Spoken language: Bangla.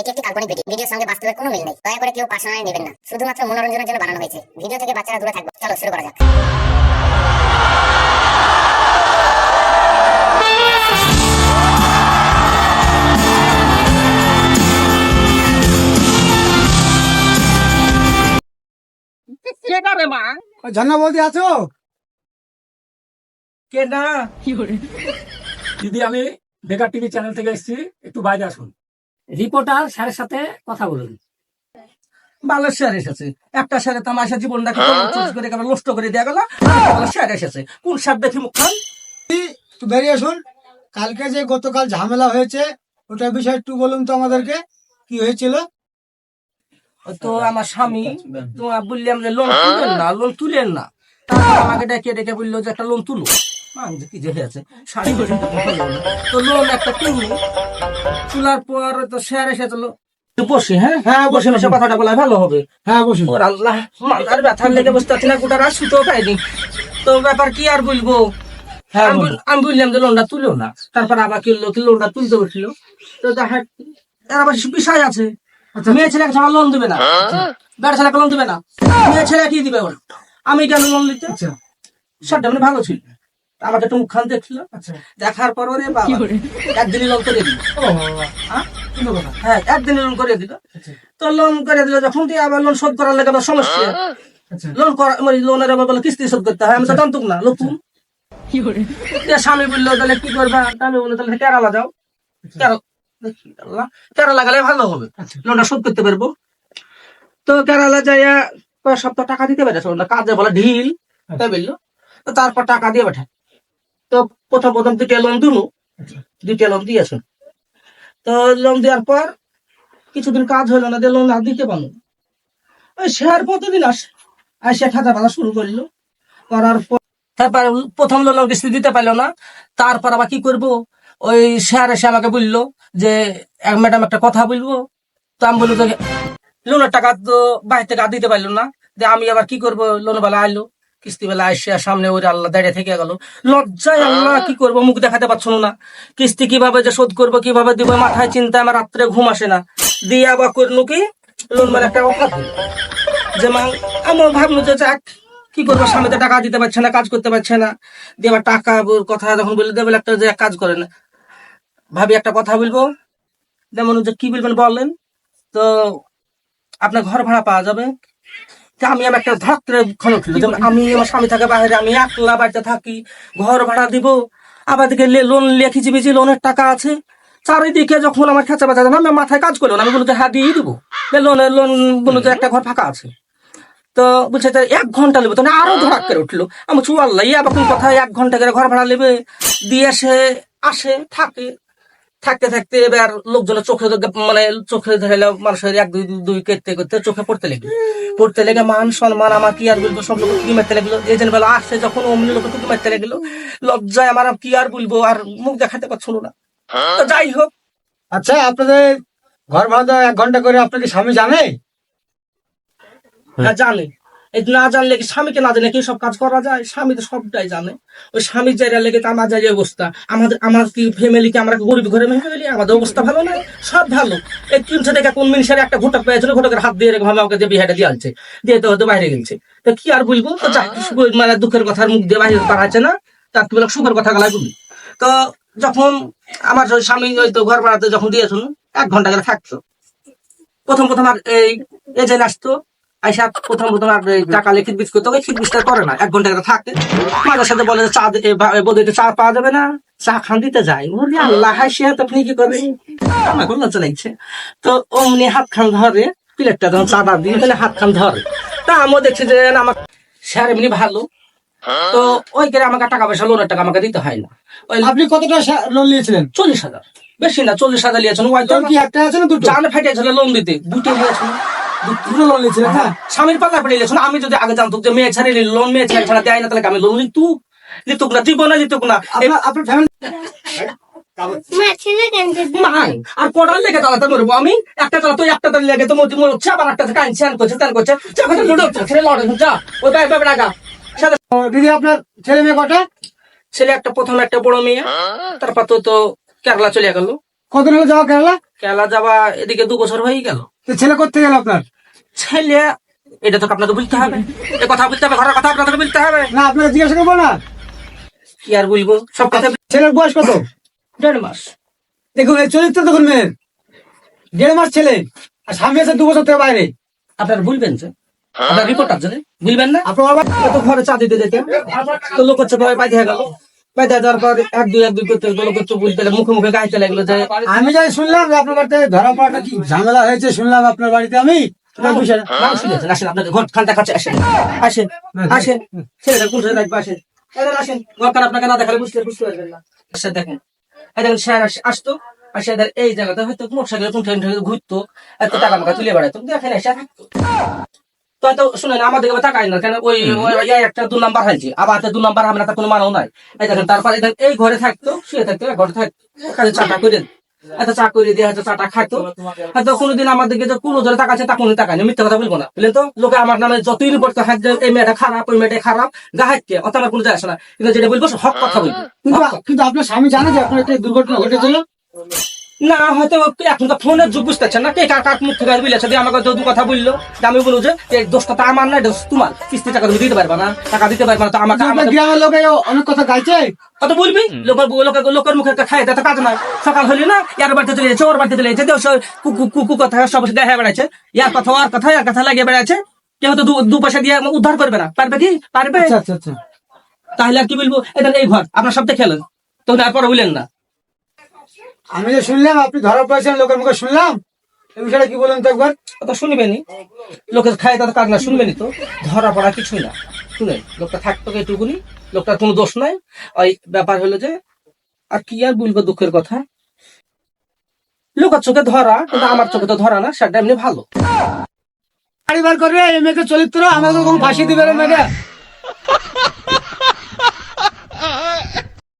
এটি একটি কাল্পনিক ভিডিও। ভিডিওর সঙ্গে বাস্তবের কোনো মিল নেই। দয়া করে কেউ পার্সোনালি নেবেন না। শুধুমাত্র মনোরঞ্জনের জন্য বানানো হয়েছে। ভিডিও থেকে বাচ্চারা দূরে থাকবে। চলো শুরু করা যাক। কেডা রে মা ঝর্ণা বৌদি আছো? কেডা দিদি আমি বেকার টিভি চ্যানেল থেকে এসেছি। একটু বাইরে আসুন। রিপোর্টার স্যারের সাথে কথা বলুন। ভালো স্যার এসেছে। একটা স্যারে তো আমার জীবনটাকে চুজ করে একেবারে নষ্ট করে দেওয়া গেল ভালো স্যার এসেছে। কোন স্যার দেখি মুখখান একটু বেরিয়ে আসুন। কালকে যে গতকাল ঝামেলা হয়েছে ওটার বিষয়ে একটু বলুন তো আমাদেরকে কি হয়েছিল? তো আমার স্বামী তোমার বললাম যে লোন তুলেন না লোন তুলেন না। তারপর আমাকে ডেকে ডেকে বলল যে একটা লোন তুলো। যে কি পর্যন্ত তো লোন একটা পর তো বসে হ্যাঁ? হ্যাঁ, বসে বসে। কথাটা বলা ভালো হবে। হ্যাঁ বসুন ওর আল্লাহ মাথার ব্যথার লেগে বসতে পারছি না শুতেও পাইনি। তো ব্যাপার কি আর বলব? হ্যাঁ, আমি বললাম যে লোনটা তুলো না। তারপর আবার কি লোনটা তুলতে উঠল তো দেখা এর আবার বিষয় আছে। মেয়ে ছেলে ছাড়া লোন দিবে না। বেড়া ছেলেকে লোন দিবে না। মেয়ে ছেলে কি দিবে ওর আমি কেন লোন নিতে আচ্ছা। সেটা মানে ভালো ছিল। আমাকে একটু মুখখান দেখছিল আচ্ছা। দেখার পর ওরে বাবা একদিনই লোন করে দিল। হ্যাঁ? একদিনই লোন করে দিল। আচ্ছা। তো লোন করে দিল যখন দিয়ে আবার লোন শোধ করার লেগে সমস্যা। আচ্ছা। লোন করা মানে লোনের আবার বলে কিস্তি শোধ করতে হয় আমি তো জানতুক না নতুন। স্বামী বলল তাহলে কি করবা? আমি বলল তাহলে কেরালা যাও। কেরালা আল্লাহ, কেরালা। গেলে ভালো হবে। আচ্ছা। লোনটা শোধ করতে পারব। তো কেরালা যাইয়া কয় সপ্তাহ টাকা দিতে পেরেছে ওটা কাজে বলে ঢিল। তাই বলল। তারপর টাকা দিয়ে পাঠায়। তো প্রথম প্রথম দুইটা লোন দিল আচ্ছা। দুইটা লোন দিয়েছে তো লোন দেওয়ার পর কিছুদিন কাজ হলো না লোন আর দিতে পারল। ওই শেয়ার প্রতিদিন আসে আসে খাতা পাতা শুরু করল। করার পর তারপর প্রথম লোন কিস্তি দিতে পারল না। তারপর আবার কি করব? ওই স্যার এসে আমাকে বলল যে এক ম্যাডাম একটা কথা বলব। তো আমি বলল লোনের টাকা তো বাইরে থেকে আর দিতে পারল না। যে আমি আবার কি করব? লোন বেলা আইলো। কিস্তি বেলা আসে সামনে ওই আল্লাহ দাঁড়িয়ে থেকে গেল। লজ্জায় আল্লাহ কি করব মুখ দেখাতে পারছ না। কিস্তি কীভাবে যে শোধ করব কীভাবে দিব মাথায় চিন্তা আমার রাত্রে ঘুম আসে না। দিয়ে আবার করল কি? লোন মানে একটা অফার। যে মা আমি ভাবলো যে যাক কি করব স্বামীতে টাকা দিতে পারছে না কাজ করতে পারছে না। দিয়ে আবার টাকা কথা যখন বলে দেবে একটা যে কাজ করে না ভাবি একটা কথা বলব। যেমন যে কি বলবেন বললেন তো আপনার ঘর ভাড়া পাওয়া যাবে। তা আমি আমার একটা ধাত্রে ক্ষণ উঠল যেমন আমি আমার স্বামী থাকে বাইরে, আমি একলা বাড়িতে থাকি, ঘর ভাড়া দিব, আবার দিকে লোন লেখি চিবিছি লোনের টাকা আছে। চারিদিকে যখন আমার খেঁচা বাঁচা আমি মাথায় কাজ করল না, আমি বলল যে হ্যাঁ দিয়ে দিবো। লোনের লোন বলল যে একটা ঘর ফাঁকা আছে। তো বলছে যে এক ঘণ্টা নেবে তখন আরও ধরাক করে উঠল। আমি চু আল্লাহ ইয়া কোন কথা এক ঘণ্টা করে ঘর ভাড়া নেবে? দিয়ে সে আসে, থাকে। থাকতে থাকতে এবার লোকজনের চোখে মানে চোখে ধরেলে মানুষের এক দুই দুই- দুই করতে চোখে পড়তে লেগে। পড়তে লেগে মান সম্মান আমার কি আর বলব সব লোক কি মারতে লাগল? এই জন্য বেলা আসছে যখন অমনি লোক টুকি মারতে লাগল? লজ্জায় আমার কি আর বলব আর মুখ দেখাতে পারছিল না। তো যাই হোক। আচ্ছা আপনাদের ঘর ভাড়া এক ঘণ্টা করে আপনাকে স্বামী জানে? না জানে। এই না জানলে কি স্বামীকে না জানে কি সব কাজ করা যায়? স্বামী তো সবটাই জানে। ওই স্বামী যাইরা লেগে তো আমার যাই অবস্থা। আমাদের আমার কি ফ্যামিলি কি আমরা গরিব ঘরে ফ্যামিলি আমাদের অবস্থা ভালো না সব ভালো। এই তিনশো টাকা কোন মিনিষের একটা ঘোটা পেয়েছিল ঘোটাকের হাত দিয়ে রেখে ভাবে আমাকে যে বিহাটা দিয়ে আনছে। দিয়ে তো হয়তো বাইরে গেছে তো কি আর বলব তো মানে দুঃখের কথার মুখ দিয়ে বাইরে পাঠাচ্ছে না। তার বলে সুখের কথা গলা বলি। তো যখন আমার ওই স্বামী ওই তো ঘর ভাড়াতে যখন দিয়েছিল এক ঘণ্টা করে থাকতো। প্রথম প্রথম আর এই এজেন্ট আসতো। আইসা প্রথম প্রথম টাকা লিখিত বিচ করতে ওই খিট বিচটা করে না। এক ঘণ্টা করে থাকে। মাঝে সাথে বলে চা বলে চা পাওয়া যাবে না। চা খান দিতে ওরে আল্লাহ হাসিয়া আপনি কি করবেন আমার কোনো লজ্জা লাগছে। তো অমনি হাত খান ধরে প্লেটটা যখন চা দাঁত দিয়ে তাহলে হাত খান ধরে। তা আমিও দেখছি যে আমার স্যার এমনি ভালো। তো ওই করে আমাকে টাকা পয়সা লোনের টাকা আমাকে দিতে হয় না। আপনি কতটা লোন নিয়েছিলেন? চল্লিশ হাজার। বেশি না চল্লিশ হাজার নিয়েছেন। ওই কি একটা আছে না দুটো? জানে ফাইটেছিল লোন দিতে। দুটো নিয়েছিল দুটো লোন নিয়েছিলেন হ্যাঁ? স্বামীর পাল্লা পড়ে গেছিল আমি যদি আগে জানতো যে মেয়ে ছাড়ি লোন মেয়ে ছাড়ি ছাড়া দেয় না তাহলে আমি লোন লিতুক না দিব না লিতুক না। আপনার আপনার ফ্যামিলি আর কটার লেগে আমি? একটা লেগে তো আবার করছে করছে ছেলে লড়ে যা ওই দিদি আপনার ছেলে মেয়ে কটা? ছেলে একটা প্রথম একটা বড় মেয়ে। তারপর তো তো কেরালা চলে গেল। কতদিন হলো যাওয়া কেরালা? কেলা যাওয়া এদিকে দু বছর হয়ে গেল। ছেলে করতে গেল আপনার? ছেলে এটা তো আপনাকে বলতে হবে। এ কথা বলতে হবে ঘরের কথা আপনাকে বলতে হবে। না আপনারা জিজ্ঞাসা করব না। কি আর বলব? সব কথা ছেলের বয়স কত? দেড় মাস। দেখুন এই চরিত্র দেখুন মেয়ের। দেড় মাস ছেলে আর স্বামী আছে দু বছর থেকে বাইরে। আপনার বলবেন যে আপনার রিপোর্ট আছে বলবেন না? আপনার বাবা ঘরে চা দিতে যেতে তো লোক হচ্ছে ভাই বাইরে গেল। বাইরে যাওয়ার পর এক দুই এক দুই করতে লোক হচ্ছে বলতে মুখে মুখে গাইতে লাগল যে আমি যাই শুনলাম আপনার বাড়িতে ধরা পড়াটা কি ঝামেলা হয়েছে শুনলাম আপনার বাড়িতে আমি। না। নাম আসেন আপনাদের ঘর খানটা কাছে আসেন। আসেন আসেন। ছেলেটা কোন আসেন। আসেন ঘরখান আপনাকে না দেখালে বুঝতে বুঝতে পারবেন না। আসে দেখেন। এই দেখেন স্যার আসতো আর সে এই জায়গাতে হয়তো মোটর কোন ট্রেন ঘুরতো এত টাকা মাকা তুলে বেড়াতো দেখেন এসে থাকতো। তো হয়তো শুনেন আমাদের তাকাই না কেন ওই ওই ওই একটা দু নাম্বার হয়েছে আবার দু নাম্বার আমরা তার কোনো মানও নাই। এই দেখেন তারপর এই ঘরে থাকতো শুয়ে থাকতো ঘরে থাকতো কাজে চাটা করে এত চা করে দিয়ে হয়তো চাটা খাইতো। হয়তো কোনোদিন আমাদেরকে যে কোনো ধরে টাকা আছে তা কোনো টাকা নেই মিথ্যা কথা বলব না। বুঝলেন তো? লোকে আমার নামে যতই রিপোর্ট করে যে এই মেয়েটা খারাপ, ওই মেয়েটা খারাপ গাহাইকে অত আমার কোনো যায় আসে না। কিন্তু যেটা বলব হক কথা বলব। কিন্তু আপনার স্বামী জানে যে আপনার একটা দুর্ঘটনা ঘটেছিল? না হয়তো এখন তো ফোনের যুগ বুঝতেছেন না। কে কার কার মুখ থেকে বলেছে দিয়ে আমাকে দু কথা বলল যে আমি বলব যে এই দোষটা তো আমার না দোষ তোমার। কিস্তি টাকা তুমি দিতে পারবে না টাকা দিতে পারবে না তো আমাকে গ্রামের লোকে অনেক কথা গাইছে। কত বলবি? লোকের লোকের লোকের মুখে একটা খাই তো কাজ নাই। সকাল হলি না ইয়ার বাড়িতে চলে যাচ্ছে ওর বাড়িতে চলে যাচ্ছে দেও সব কুকু কুকু কথা সব দেখা বেড়াচ্ছে। ইয়ার কথা আর কথা আর কথা লাগিয়ে বেড়াচ্ছে। কেউ তো দু- দু পয়সা দিয়ে উদ্ধার করবে না পারবে কি? পারবে? আচ্ছা আচ্ছা আচ্ছা। তাহলে আর কি বলব? এটা এই ঘর আপনার সব দেখেলেন তখন আর পরে বললেন না। আমি যে শুনলাম আপনি ধরা পড়েছেন লোকের মুখে শুনলাম। এই বিষয়টা কি বলুন তো একবার? শুনবেনি লোকের খায় তাদের না শুনবেনি তো। ধরা পড়া কিছুই না। শুনেন লোকটা থাকতো এটুকুনি। লোকটার কোনো দোষ নাই। ওই ব্যাপার হলো যে আর কি আর বলব দুঃখের কথা? লোকের চোখে ধরা কিন্তু আমার চোখে তো ধরা না সেটা এমনি ভালো। বার করবে এই মেয়েকে চরিত্র আমাকে কোনো ফাঁসি দিবে না